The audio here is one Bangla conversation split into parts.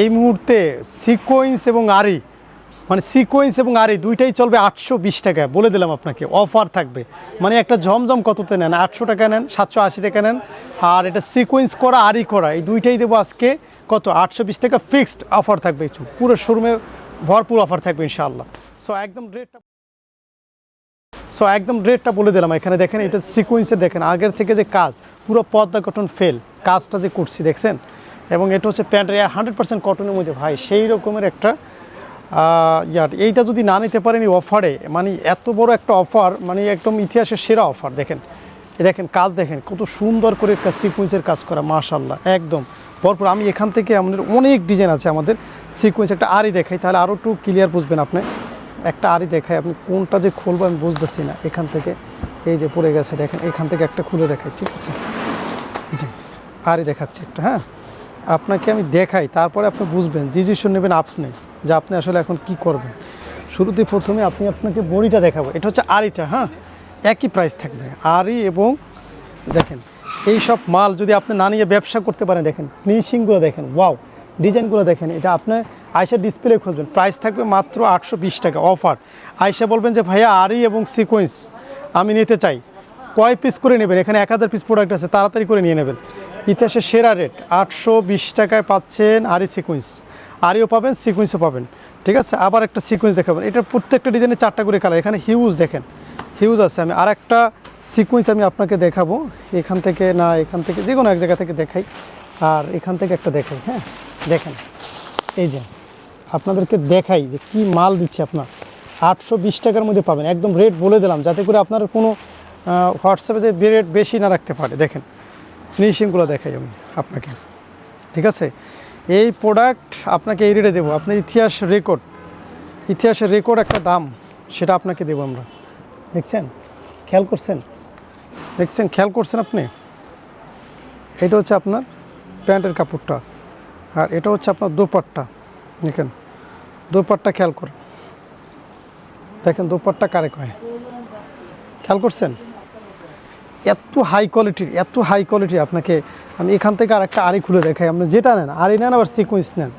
এই মুহূর্তে সিকোয়েন্স এবং আরি মানে সিকোয়েন্স এবং আরি দুইটাই চলবে আটশো বিশ টাকা বলে দিলাম আপনাকে অফার থাকবে। মানে একটা জমজম কততে নেন? আটশো টাকা নেন, সাতশো আশি টাকা নেন। আর এটা সিকোয়েন্স করা, আরি করা, এই দুইটাই দেবো আজকে। কত? আটশো বিশ টাকা ফিক্সড অফার থাকবে পুরো শোরুমে ভরপুর অফার থাকবে ইনশাআল্লাহ। সো একদম রেটটা সো একদম রেটটা বলে দিলাম। এখানে দেখেন, এটা সিকোয়েন্সে দেখেন, আগের থেকে যে কাজ, পুরো পদ্মা কটন ফেল কাজটা যে করছি, দেখছেন? এবং এটা হচ্ছে প্যান্ট প্যান্টের হান্ড্রেড পার্সেন্ট কটনের মধ্যে। ভাই, সেই রকমের একটা ইয়ার। এইটা যদি না নিতে পারেন এই অফারে মানে এত বড় একটা অফার মানে একদম ইতিহাসের সেরা অফার। দেখেন দেখেন, কাজ দেখেন, কত সুন্দর করে একটা সিকোয়েন্সের কাজ করা মাশাল্লাহ একদম। পরপর আমি এখান থেকে আমাদের অনেক ডিজাইন আছে আমাদের সিকোয়েন্স একটা আরই দেখাই, তাহলে আরও একটু ক্লিয়ার বুঝবেন আপনি। একটা আরই দেখাই, আপনি কোনটা যে খুলবো আমি বুঝতেছি না। এখান থেকে, এই যে পড়ে গেছে, দেখেন, এখান থেকে একটা খুলে দেখাই, ঠিক আছে? জি আরই দেখাচ্ছি একটা হ্যাঁ? আপনাকে আমি দেখাই, তারপরে আপনি বুঝবেন ডিসিশন নেবেন আপনি যে আপনি আসলে এখন কি করবেন। শুরুতে প্রথমে আপনি আপনাকে বড়িটা দেখাবো, এটা হচ্ছে আরিটা হ্যাঁ? একই প্রাইস থাকবে আরি এবং দেখেন এই সব মাল যদি আপনি না নিয়ে ব্যবসা করতে পারেন, দেখেন ফিনিশিংগুলো দেখেন ওয়াও ডিজাইনগুলো দেখেন, এটা আপনার আয়সা ডিসপ্লে খুঁজবেন প্রাইস থাকবে মাত্র আটশো বিশ টাকা অফার আয়সা বলবেন যে, ভাইয়া আরি এবং সিকোয়েন্স আমি নিতে চাই। কয় পিস করে নেবেন? এখানে এক হাজার পিস প্রোডাক্ট আছে, তাড়াতাড়ি করে নিয়ে নেবেন। ইতিহাসের সেরা রেট আটশো বিশ টাকায় পাচ্ছেন আরি সিকোয়েন্স আরিও পাবেন সিকোয়েন্সও পাবেন। ঠিক আছে? আবার একটা সিকোয়েন্স দেখাবেন এটা প্রত্যেকটা ডিজাইনে চারটা করে কালার এখানে হিউজ দেখেন। হিউজ আছে। আমি আর একটা সিকোয়েন্স আমি আপনাকে দেখাবো। এখান থেকে না, এখান থেকে যে কোনো এক জায়গা থেকে দেখাই। আর এখান থেকে একটা দেখাই হ্যাঁ? দেখেন। এই যে, আপনাদেরকে দেখাই যে কি মাল দিচ্ছে আপনার। আটশো বিশ টাকার মধ্যে পাবেন। একদম রেট বলে দিলাম, যাতে করে আপনার কোনো হোয়াটসঅ্যাপে যে রেট বেশি না রাখতে পারে। দেখেন। ফিনিশিংগুলো দেখাই আমি আপনাকে। ঠিক আছে? এই প্রোডাক্ট আপনাকে এই রেটে দেবো। আপনার ইতিহাস রেকর্ড ইতিহাসের রেকর্ড একটা দাম, সেটা আপনাকে দেবো আমরা। দেখছেন? খেয়াল করছেন? দেখছেন? খেয়াল করছেন আপনি? এটা হচ্ছে আপনার প্যান্টের কাপড়টা। আর এটা হচ্ছে আপনার দোপাট্টা। দেখেন? দোপাট্টা খেয়াল করেন। দেখেন দোপাট্টা কারে কয়? খেয়াল করছেন? এত হাই কোয়ালিটির এত হাই কোয়ালিটি আপনাকে, আমি এখান থেকে আর একটা আড়ি খুলে দেখাই। আপনি যেটা নেন, আড়ি নেন আবার সিকোয়েন্স নেন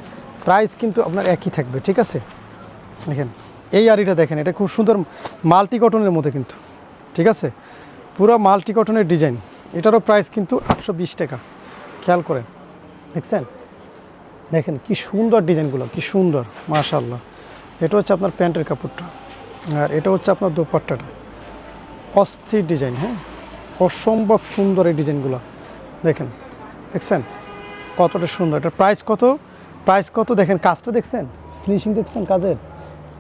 প্রাইস কিন্তু আপনার একই থাকবে, ঠিক আছে? দেখেন, এই আড়িটা দেখেন, এটা খুব সুন্দর মাল্টি কটনের মধ্যে কিন্তু, ঠিক আছে? পুরো মাল্টি কটনের ডিজাইন এটারও প্রাইস কিন্তু আটশো বিশ টাকা, খেয়াল করেন, দেখছেন? দেখেন, কি সুন্দর ডিজাইনগুলো, কি সুন্দর মাশাল্লাহ এটা হচ্ছে আপনার প্যান্টের কাপড়টা, আর এটা হচ্ছে আপনার দোপাট্টাটা। অস্থির ডিজাইন হ্যাঁ? অসম্ভব সুন্দর এই ডিজাইনগুলো। দেখেন, দেখছেন? কতটা সুন্দর। এটা প্রাইস কত? প্রাইস কত? দেখেন কাজটা দেখছেন? ফিনিশিং দেখছেন কাজের?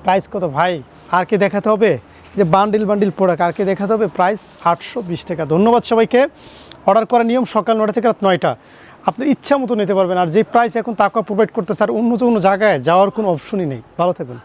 প্রাইস কত? ভাই, আর কি দেখাতে হবে? যে বান্ডিল বান্ডিল প্রোডাক্ট আর কি দেখাতে হবে? প্রাইস আটশো বিশ টাকা। ধন্যবাদ সবাইকে। অর্ডার করার নিয়ম সকাল নটা থেকে রাত নয়টা। আপনার ইচ্ছা মতো নিতে পারবেন। আর যে প্রাইস এখন তাকে প্রোভাইড করতে স্যার অন্য অন্য জায়গায় যাওয়ার কোনো অপশনই নেই। ভালো থাকবেন।